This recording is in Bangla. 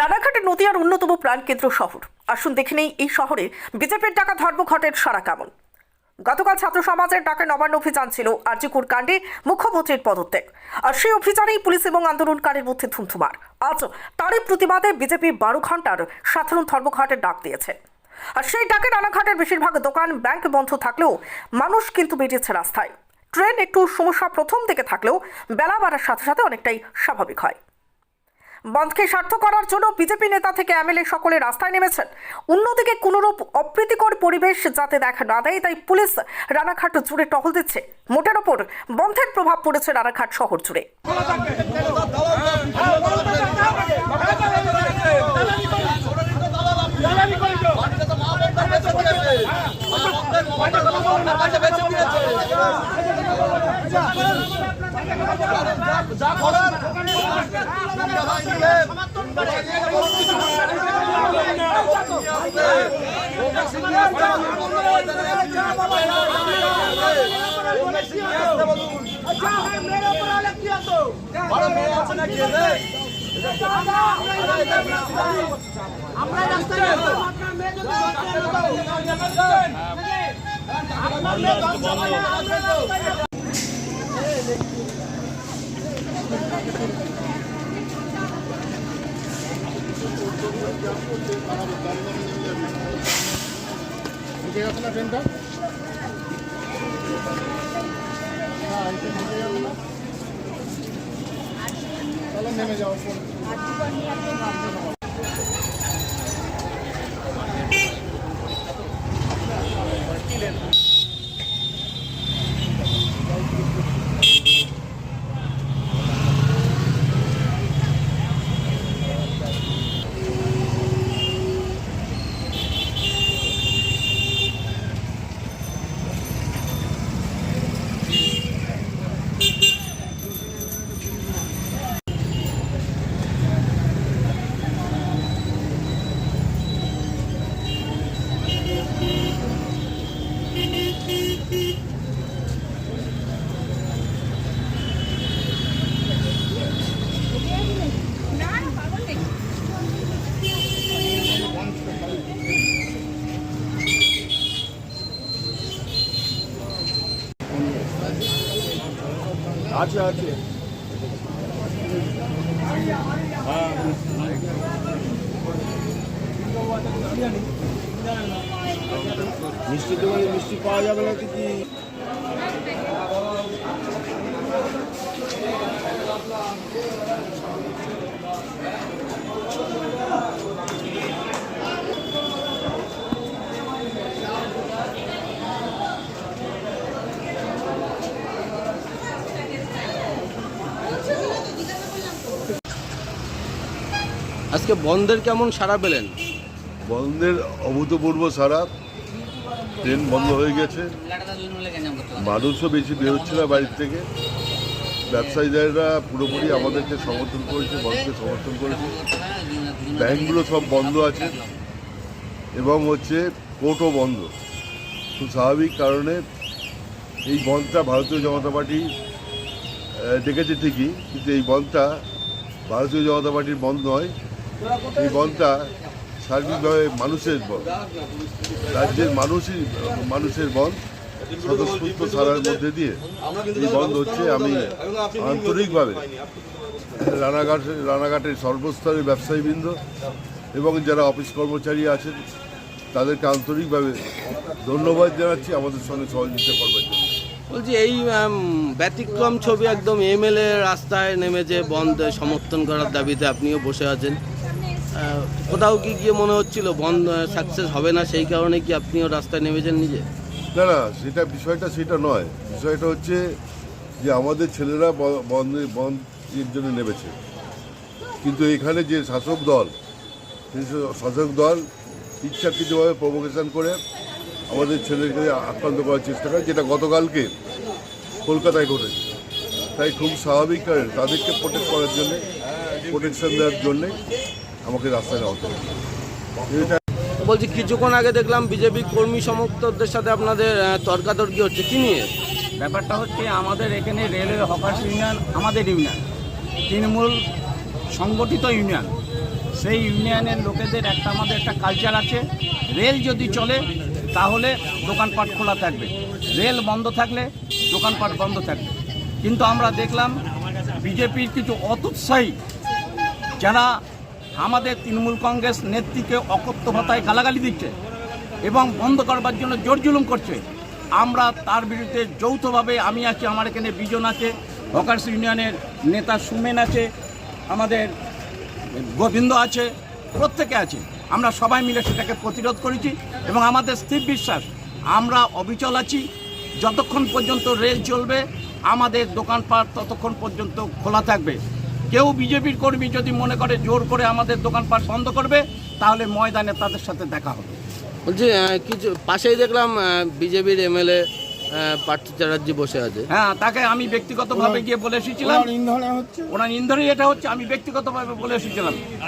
রানাঘাটে নদিয়ার অন্যতম প্রাণকেন্দ্র শহর। আসুন দেখে নেই এই শহরে বিজেপির ডাকা ধর্মঘটের সারা কেমন? গতকাল ছাত্র সমাজের ডাকে নবান্ন অভিযান ছিল আর্যিকুর কাণ্ডে মুখ্যমন্ত্রীর পদত্যাগ। আর সেই অভিযানেই পুলিশ এবং আন্দোলনকারীর মধ্যে থুমথুমার আজ তারই প্রতিবাদে বিজেপি বারো ঘণ্টার সাধারণ ধর্মঘটের ডাক দিয়েছে। আর সেই ডাকে রানাঘাটের বেশিরভাগ দোকান, ব্যাংক বন্ধ থাকলেও মানুষ কিন্তু বেরিয়েছে রাস্তায়। ট্রেন একটু সমস্যা প্রথম থেকে থাকলেও বেলা বাড়ার সাথে সাথে অনেকটাই স্বাভাবিক হয়। বন্ধকে স্বার্থ করার জন্য বিজেপি নেতা থেকে এমএলএ সকলে রাস্তায় নেমেছেন। অন্যদিকে কোনরূপ অপ্রীতিকর পরিবেশ যাতে দেখা না দেয়, তাই পুলিশ রানাঘাট জুড়ে টহল দিচ্ছে। মোটের ওপর বন্ধের প্রভাব পড়েছে রানাঘাট শহর জুড়ে। আমরা রাস্তায় আপনার মেয়ে যদি আপনার মেয়ে ঢুকে গেছে না ট্রেনটা হ্যাঁ এই ঢুকে গেছে না তাহলে নেমে যাও ফোন আছে আছে। মিষ্টির দোকানে মিষ্টি পাওয়া যাবে না তো কি? আজকে বন্ধের কেমন সাড়া পেলেন? বন্ধের অভূতপূর্ব সারা ট্রেন বন্ধ হয়ে গেছে। মানুষও বেশি বেরোচ্ছে না বাড়ির থেকে। ব্যবসায়ীরা পুরোপুরি আমাদেরকে সমর্থন করেছে, বন্ধকে সমর্থন করেছে। ব্যাংকগুলো সব বন্ধ আছে। এবং হচ্ছে কোর্টও বন্ধ। খুব স্বাভাবিক কারণে এই বন্ধটা ভারতীয় জনতা পার্টি ডেকেছে ঠিকই, কিন্তু এই বন্ধটা ভারতীয় জনতা পার্টির বন্ধ নয়। এই বনটা সার্বিকভাবে মানুষের বন। রাজ্যের মানুষই, মানুষের বন্ধ স্বতঃস্ফূর্ত সারার মধ্যে দিয়ে এই বন্ধ হচ্ছে আমি আন্তরিকভাবে রানাঘাট, রানাঘাটের সর্বস্তরের ব্যবসায়ীবৃন্দ এবং যারা অফিস কর্মচারী আছেন, তাদেরকে আন্তরিকভাবে ধন্যবাদ জানাচ্ছি। আমাদের সঙ্গে সহযোগিতা করবার জন্য। বলছি, এই ব্যতিক্রম ছবি একদম এমএলএ রাস্তায় নেমেছে বন্ধ সমর্থন করার দাবিতে আপনিও বসে আছেন। কোথাও কি গিয়ে মনে হচ্ছিল বন্ধ সাকসেস হবে না সেই কারণে কি আপনিও রাস্তায় নেমেছেন নিজে? না না, সেটা বিষয়টা সেটা নয়। বিষয়টা হচ্ছে যে আমাদের ছেলেরা বন্ধ, বন্ধের জন্য নেমেছে। কিন্তু এখানে যে শাসক দল শাসক দল ইচ্ছাকৃতভাবে প্রভোকেশন করে আমাদের ছেলেকে আক্রান্ত করার চেষ্টা করে, যেটা গতকালকে কলকাতায় ঘটেছে। তাই খুব স্বাভাবিক কারণ তাদেরকে প্রোটেক্ট করার জন্যে প্রোটেকশন দেওয়ার জন্যে আমাকে রাস্তায় নামতে হবে এটা বলছি কিছুক্ষণ আগে দেখলাম বিজেপি কর্মী সমর্থকদের সাথে আপনাদের তর্কাতর্কি হচ্ছে। কি নিয়ে? ব্যাপারটা হচ্ছে আমাদের এখানে রেলওয়ে হকার্স ইউনিয়ন আমাদের ইউনিয়ন তৃণমূল সংগঠিত ইউনিয়ন। সেই ইউনিয়নের লোকেদের একটা আমাদের একটা কালচার আছে। রেল যদি চলে তাহলে দোকানপাট খোলা থাকবে। রেল বন্ধ থাকলে দোকানপাট বন্ধ থাকবে। কিন্তু আমরা দেখলাম বিজেপির কিছু অতুৎসাহী যারা আমাদের তৃণমূল কংগ্রেস নেত্রীকে অকথ্য ভাতায় গালাগালি দিচ্ছে এবং বন্ধ করবার জন্য জোর জুলুম করছে। আমরা তার বিরুদ্ধে যৌথভাবে আমি আছি, আমার এখানে বিজন আছে হকার্স ইউনিয়নের নেতা সুমেন আছে, আমাদের গোবিন্দ আছে, প্রত্যেকে আছে। আমরা সবাই মিলে সেটাকে প্রতিরোধ করেছি এবং আমাদের স্থির বিশ্বাস, আমরা অবিচল আছি। যতক্ষণ পর্যন্ত রেল চলবে, আমাদের দোকানপাট ততক্ষণ পর্যন্ত খোলা থাকবে। কেউ বিজেপির কর্মী যদি মনে করে জোর করে আমাদের দোকানপাট বন্ধ করবে তাহলে ময়দানে তাদের সাথে দেখা হবে। বলছি কিছু পাশেই দেখলাম বিজেপির এমএলএ পার্থ চ্যাটার্জি বসে আছে। হ্যাঁ তাকে আমি ব্যক্তিগতভাবে গিয়ে বলে এসেছিলাম। ওনার ইন্ধনে এটা হচ্ছে আমি ব্যক্তিগতভাবে বলে এসেছিলাম।